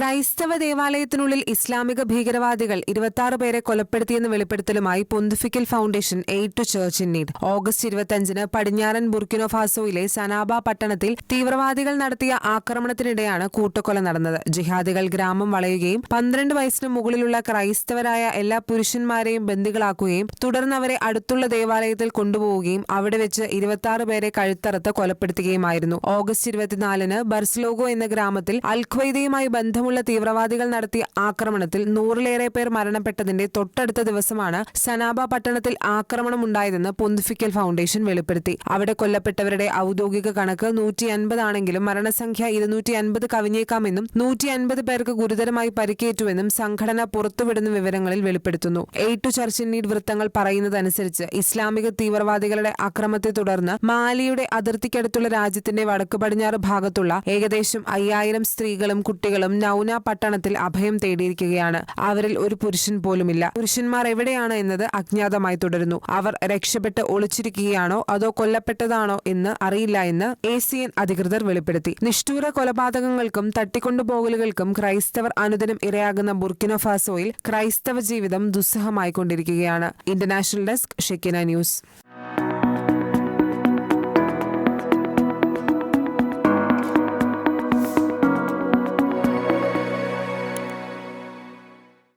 ക്രൈസ്തവ ദേവാലയത്തിനുള്ളിൽ ഇസ്ലാമിക ഭീകരവാദികൾ ഇരുപത്തി പേരെ കൊലപ്പെടുത്തിയെന്ന് വെളിപ്പെടുത്തലുമായി pontifical foundation aid to church in need. August ഇരുപത്തിയഞ്ചിന് പടിഞ്ഞാറൻ ബുർക്കിനോഫാസോയിലെ സനാബ പട്ടണത്തിൽ തീവ്രവാദികൾ നടത്തിയ ആക്രമണത്തിനിടെയാണ് കൂട്ടക്കൊല നടന്നത്. ജിഹാദികൾ ഗ്രാമം വളയുകയും പന്ത്രണ്ട് വയസ്സിന് മുകളിലുള്ള ക്രൈസ്തവരായ എല്ലാ പുരുഷന്മാരെയും ബന്ദികളാക്കുകയും തുടർന്ന് അവരെ അടുത്തുള്ള ദേവാലയത്തിൽ കൊണ്ടുപോവുകയും അവിടെ വെച്ച് ഇരുപത്തി പേരെ കഴുത്തറുത്ത് കൊലപ്പെടുത്തുകയുമായിരുന്നു. ഓഗസ്റ്റ് ഇരുപത്തിനാലിന് ബർസ്ലോഗോ എന്ന ഗ്രാമത്തിൽ അൽഖ്വയ്ദയുമായി ബന്ധമുള്ള തീവ്രവാദികൾ നടത്തിയ ആക്രമണത്തിൽ നൂറിലേറെ പേർ മരണപ്പെട്ടതിന്റെ തൊട്ടടുത്ത ദിവസമാണ് സനാബ പട്ടണത്തിൽ ആക്രമണമുണ്ടായതെന്ന് പൊന്തിഫിക്കൽ ഫൗണ്ടേഷൻ വെളിപ്പെടുത്തി. അവിടെ കൊല്ലപ്പെട്ടവരുടെ ഔദ്യോഗിക കണക്ക് നൂറ്റി അൻപതാണെങ്കിലും മരണസംഖ്യ ഇരുന്നൂറ്റി അൻപത് കവിഞ്ഞേക്കാമെന്നും നൂറ്റി അൻപത് പേർക്ക് ഗുരുതരമായി പരിക്കേറ്റുവെന്നും സംഘടന പുറത്തുവിടുന്ന വിവരങ്ങളിൽ വെളിപ്പെടുത്തുന്നു. എയ്റ്റു ചർച്ച് നീഡ് വൃത്തങ്ങൾ പറയുന്നതനുസരിച്ച് ഇസ്ലാമിക തീവ്രവാദികളുടെ അക്രമത്തെ തുടർന്ന് മാലിയുടെ അതിർത്തിക്കടുത്തുള്ള രാജ്യത്തിന്റെ വടക്കു പടിഞ്ഞാറ് ഭാഗത്തുള്ള ഏകദേശം അയ്യായിരം സ്ത്രീകളും കുട്ടികളും നൌന പട്ടണത്തിൽ അഭയം തേടിയിരിക്കുകയാണ്. അവരിൽ ഒരു പുരുഷൻ പോലുമില്ല. പുരുഷന്മാർ എവിടെയാണ് എന്നത് അജ്ഞാതമായി തുടരുന്നു. അവർ രക്ഷപ്പെട്ട് ഒളിച്ചിരിക്കുകയാണോ അതോ കൊല്ലപ്പെട്ടതാണോ എന്ന് അറിയില്ല എന്ന് എ സി എൻ അധികൃതർ വെളിപ്പെടുത്തി. നിഷ്ഠൂര കൊലപാതകങ്ങൾക്കും തട്ടിക്കൊണ്ടുപോകലുകൾക്കും ക്രൈസ്തവർ അനുദിനം ഇരയാകുന്ന ബുർക്കിനോ ഫാസോയിൽ ക്രൈസ്തവ ജീവിതം ദുസ്സഹമായിക്കൊണ്ടിരിക്കുകയാണ്. International desk Shekinah news.